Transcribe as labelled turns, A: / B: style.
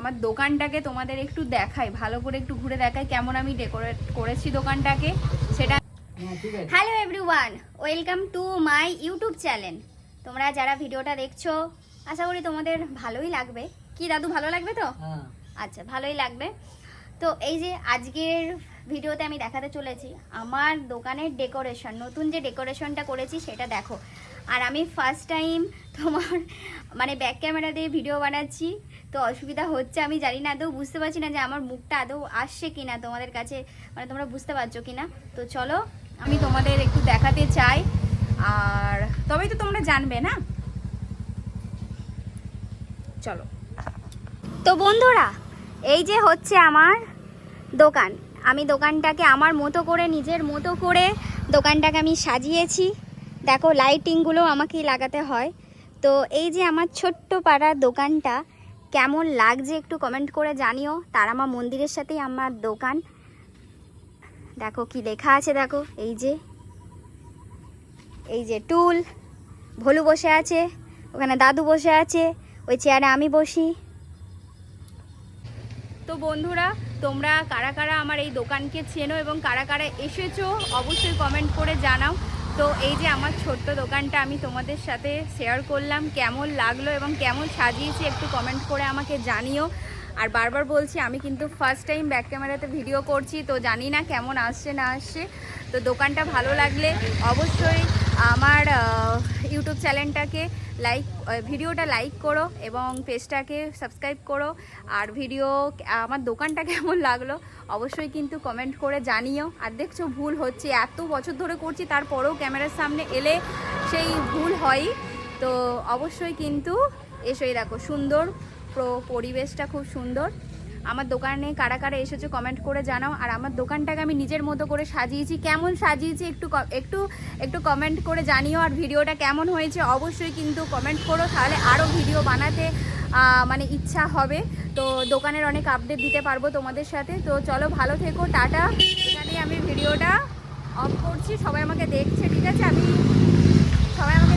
A: আমার দোকানটাকে তোমাদের একটু দেখাই ভালো করে একটু ঘুরে দেখাই কেমন আমি ডেকোরেট করেছি দোকানটাকে। সেটা hello everyone welcome to my YouTube channel তোমরা যারা ভিডিওটা দেখছ আশা করি তোমাদের ভালোই লাগবে। কি দাদু ভালো লাগবে তো?
B: হ্যাঁ।
A: আচ্ছা ভালোই লাগবে। তো এই যে আজকের ভিডিওতে আমি দেখাতে চলেছি আমার দোকানের ডেকোরেশন নতুন যে ডেকোরেশনটা করেছি সেটা দেখো। আর আমি ফার্স্ট টাইম তোমার মানে ব্যাক ক্যামেরা দিয়ে ভিডিও বানাচ্ছি। তো অসুবিধা হচ্ছে, আমি জানি না, আদৌ বুঝতে পারছি না যে আমার মুখটা আদৌ আসছে কিনা তোমাদের কাছে মানে তোমরা বুঝতে পারছ কিনা। তো চলো, আমি তোমাদের একটু দেখাতে চাই, আর তবেই তো তোমরা জানবে না? চলো। তো বন্ধুরা, এই যে হচ্ছে আমার দোকান। আমি দোকানটাকে আমার মতো করে, নিজের মতো করে দোকানটাকে আমি সাজিয়েছি। দেখো লাইটিংগুলো আমাকেই লাগাতে হয়। তো এই যে আমার ছোট্ট পাড়ার দোকানটা কেমন লাগছে একটু কমেন্ট করে জানিও। তারামা মন্দিরের সাথেই আমার দোকান। দেখো কি লেখা আছে, দেখো, এই যে এই যে টুল, ভলু বসে আছে, ওখানে দাদু বসে আছে, ওই চেয়ারে আমি বসি। তো বন্ধুরা, তোমরা কারা কারা আমার এই দোকানকে চেনো এবং কারা কারা এসেছ, অবশ্যই কমেন্ট করে জানাও। তো এই যে আমার ছোট্ট দোকানটা আমি তোমাদের সাথে শেয়ার করলাম, কেমন লাগল এবং কেমন সাজিয়েছি একটু কমেন্ট করে আমাকে জানিও। আর বারবার বলছি, আমি কিন্তু ফার্স্ট টাইম ব্যাক ক্যামেরাতে ভিডিও করছি, তো জানি না কেমন আসছে না আসছে। তো দোকানটা ভালো লাগলে অবশ্যই আমার ইউটিউব চ্যানেলটাকে লাইক ভিডিওটা লাইক করো এবং পেজটাকে সাবস্ক্রাইব করো। আর ভিডিও আমার দোকানটা কেমন লাগল অবশ্যই কিন্তু কমেন্ট করে জানিও। আর দেখছ ভুল হচ্ছে, এত বছর ধরে করছি, তারপরেও ক্যামেরার সামনে এলে সেই ভুল হয় তো অবশ্যই কিন্তু এসেই দেখো, সুন্দর প্র- পরিবেশটা খুব সুন্দর। আমার দোকানে কারা কারা এসেছ কমেন্ট করে জানাও। আর আমার দোকানটাকে আমি নিজের মতো করে সাজিয়েছি। কেমন সাজিয়েছি একটু একটু একটু কমেন্ট করে জানিও আর ভিডিওটা কেমন হয়েছে অবশ্যই কিন্তু কমেন্ট করো, তাহলে আরও ভিডিও বানাতে মানে ইচ্ছা হবে। তো দোকানের অনেক আপডেট দিতে পারব তোমাদের সাথে। তো চলো ভালো থেকো, টাটা। এখানেই আমি ভিডিওটা অফ করছি। সবাই আমাকে দেখছে, ঠিক আছে? আমি সবাই আমাকে